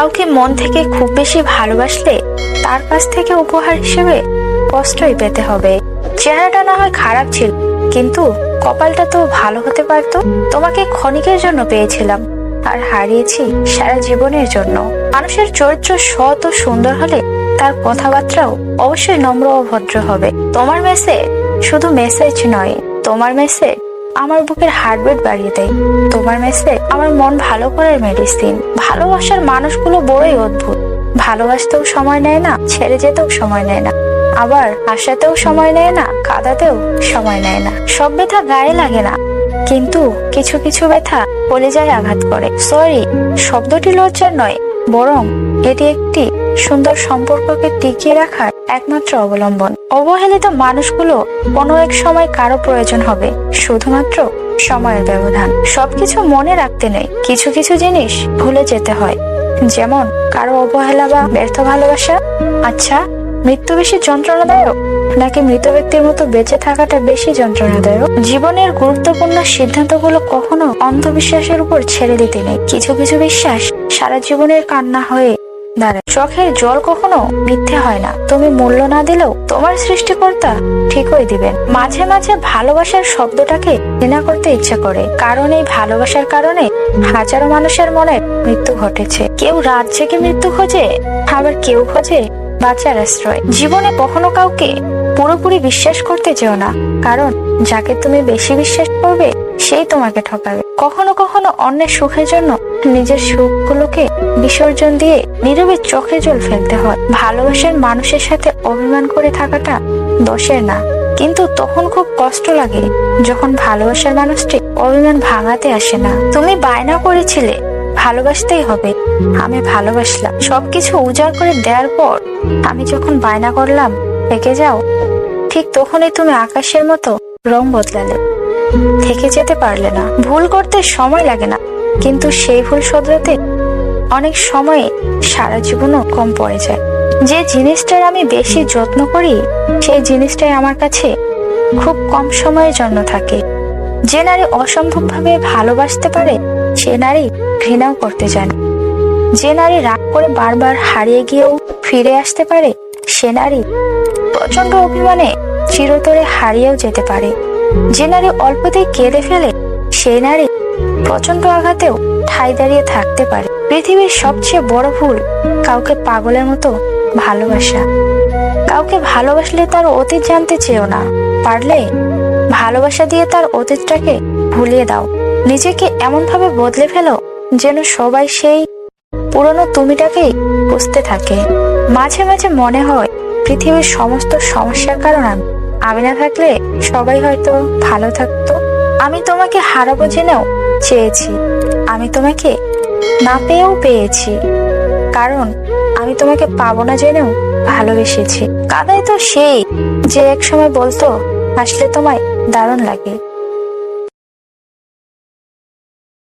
কাউকে মন থেকে খুব বেশি ভালোবাসলে তার কাছ থেকে উপহার হিসেবে কষ্টই পেতে হবে। চেহারাটা না হয় খারাপ ছিল, কিন্তু কপালটা তো ভালো হতে পারতো। তোমাকে ক্ষণিকের জন্য পেয়েছিলাম, আর হারিয়েছি সারা জীবনের জন্য। মানুষের চরিত্র সৎ ও সুন্দর হলে তার কথাবার্তাও অবশ্যই নম্র ও ভদ্র হবে। তোমার মেসে শুধু মেসেজ নয়, তোমার মেসেজ আমার বুকের হার্টবিট বাড়িয়ে দেয়। তোমার মেসেজ আমার মন ভালো করার মেডিসিন ভালোবাসার মানুষগুলো বড়ই অদ্ভুত। ভালোবাসতেও সময় নেয় না, ছেড়ে যেতেও সময় নেয় না। আবার হাসাতেও সময় নেয় না, কাঁদাতেও সময় নেয় না। সব ব্যথা গায়ে লাগে না। কিন্তু কিছু কিছু ব্যথা কলেজায় আঘাত করে। সরি শব্দটি লজ্জার নয়, বরং এটি একটি সুন্দর সম্পর্ককে টিকিয়ে রাখার একমাত্র অবলম্বন। অবহেলিত মানুষগুলো কোনো এক সময় কারও প্রয়োজন হবে, শুধুমাত্র সময়ের ব্যবধান। সবকিছু মনে রাখতে নেই, কিছু কিছু জিনিস ভুলে যেতে হয়। যেমন, কারও অবহেলা বা ব্যর্থ ভালোবাসা। আচ্ছা মৃত্যু বেশি যন্ত্রণাদায়ক? নাকি মৃত ব্যক্তির মতো বেঁচে থাকাটা বেশি যন্ত্রণাদায়ক? জীবনের গুরুত্বপূর্ণ সিদ্ধান্তগুলো কখনো অন্ধবিশ্বাসের উপর ছেড়ে দিতে নেই। কিছু কিছু বিশ্বাস সারা জীবনের কান্না হয়ে দাঁড়ায় চোখের জল কখনো মিথ্যে হয় না। তুমি মূল্য না দিলেও তোমার সৃষ্টিকর্তা ঠিকই দিবেন। মাঝে মাঝে ভালোবাসার শব্দটাকে ঘৃণা করতে ইচ্ছা করে। কারণ এই ভালোবাসার কারণে হাজারো মানুষের মনে মৃত্যু ঘটেছে। কেউ রাত জেগে মৃত্যু খোঁজে, আবার কেউ খোঁজে বাঁচার আশ্রয়। জীবনে কখনো কাউকে পুরোপুরি বিশ্বাস করতে যেও না। কারণ যাকে তুমি বেশি বিশ্বাস করবে, সেই তোমাকে ঠকাবে। কখনো কখনো অন্যের সুখের জন্য নিজের সুখগুলোকে বিসর্জন দিয়ে নীরবে চোখে জল ফেলতে হয়। ভালোবাসার মানুষের সাথে অভিমান করে থাকাটা দোষের না। কিন্তু তখন খুব কষ্ট লাগে যখন ভালোবাসার মানুষটি অভিমান ভাঙাতে আসে না। তুমি বায়না করেছিলে, ভালোবাসতেই হবে। আমি ভালোবাসলাম। সবকিছু উজাড় করে দেওয়ার পর আমি যখন বায়না করলাম, থেকে যাও। ঠিক তখনই তুমি আকাশের মতো রং বদলালে। থেকে যেতে পারলে না। ভুল করতে সময় লাগে না। কিন্তু সেই ভুল শোধরাতে অনেক সময়ে সারা জীবনও কম পড়ে যায়। যে জিনিসটার আমি বেশি যত্ন করি, সেই জিনিসটাই আমার কাছে খুব কম সময়ের জন্য থাকে। যে নারী অসম্ভবভাবে ভালোবাসতে পারে, সে নারী ঘৃণাও করতে জানে। যে নারী রাগ করে বারবার হারিয়ে গিয়েও ফিরে আসতে পারে, সে নারী প্রচণ্ড অভিমানে চিরতরে হারিয়েও যেতে পারে। যে নারী অল্পতেই কেঁদে ফেলে, সেই নারী প্রচণ্ড আঘাতেও ঠাই দাঁড়িয়ে থাকতে পারে। পৃথিবীর সবচেয়ে বড় ভুল কাউকে পাগলের মতো ভালোবাসা। কাউকে ভালোবাসলে তার অতীত জানতে চেয়েও না। পারলে ভালোবাসা দিয়ে তার অতীতটাকে ভুলিয়ে দাও। নিজেকে এমন ভাবে বদলে ফেলো যেন সবাই সেই পুরনো তুমিটাকেই বুঝতে থাকে। মাঝে মাঝে মনে হয় পৃথিবীর সমস্ত সমস্যার কারণ আমি। আমি না থাকলে সবাই হয়তো ভালো থাকতো। আমি তোমাকে হারাবো জেনেও চেয়েছি। আমি তোমাকে না পেয়েও পেয়েছি। কারণ আমি তোমাকে পাবো না জেনেও ভালোবেসেছি। কাদাই তো সেই যে এক সময় বলতো আসলে তোমায় দারুণ লাগে।